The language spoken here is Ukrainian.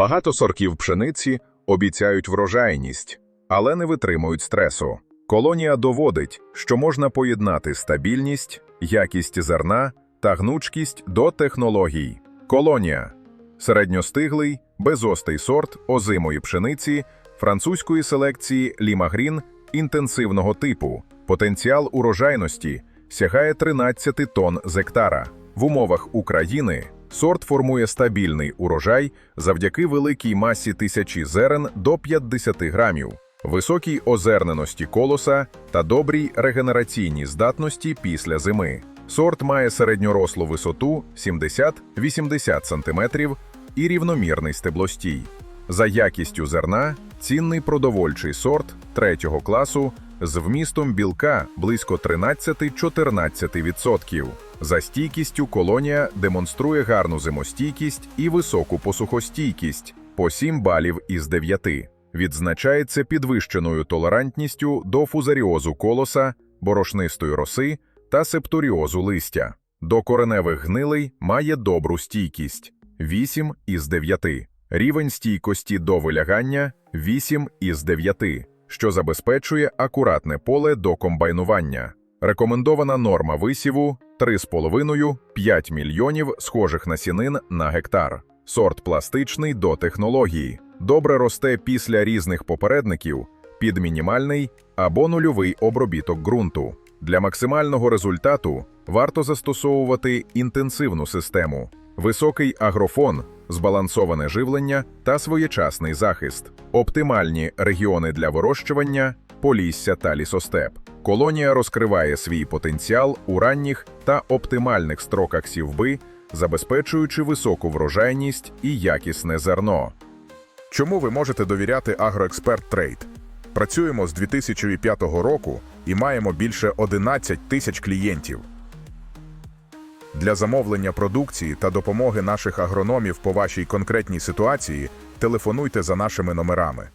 Багато сортів пшениці обіцяють врожайність, але не витримують стресу. Колонія доводить, що можна поєднати стабільність, якість зерна та гнучкість до технологій. Колонія середньостиглий, безостий сорт озимої пшениці французької селекції Лімагрін інтенсивного типу. Потенціал урожайності сягає 13 тонн з гектара. В умовах України сорт формує стабільний урожай завдяки великій масі тисячі зерен до 50 грамів, високій озерненості колоса та добрій регенераційній здатності після зими. Сорт має середньорослу висоту 70-80 см і рівномірний стеблостій. За якістю зерна цінний продовольчий сорт третього класу з вмістом білка близько 13-14%. За стійкістю колонія демонструє гарну зимостійкість і високу посухостійкість по 7 балів із 9. Відзначається підвищеною толерантністю до фузаріозу колоса, борошнистої роси та септоріозу листя. До кореневих гнилей має добру стійкість 8 із 9. Рівень стійкості до вилягання 8 із 9, що забезпечує акуратне поле до комбайнування. Рекомендована норма висіву 3,5-5 мільйонів схожих насінин на гектар. Сорт пластичний до технології. Добре росте після різних попередників під мінімальний або нульовий обробіток ґрунту. Для максимального результату варто застосовувати інтенсивну систему, високий агрофон, збалансоване живлення та своєчасний захист, оптимальні регіони для вирощування, полісся та лісостеп. Колонія розкриває свій потенціал у ранніх та оптимальних строках сівби, забезпечуючи високу врожайність і якісне зерно. Чому ви можете довіряти Агроексперт Трейд? Працюємо з 2005 року і маємо більше 11 тисяч клієнтів. Для замовлення продукції та допомоги наших агрономів по вашій конкретній ситуації телефонуйте за нашими номерами.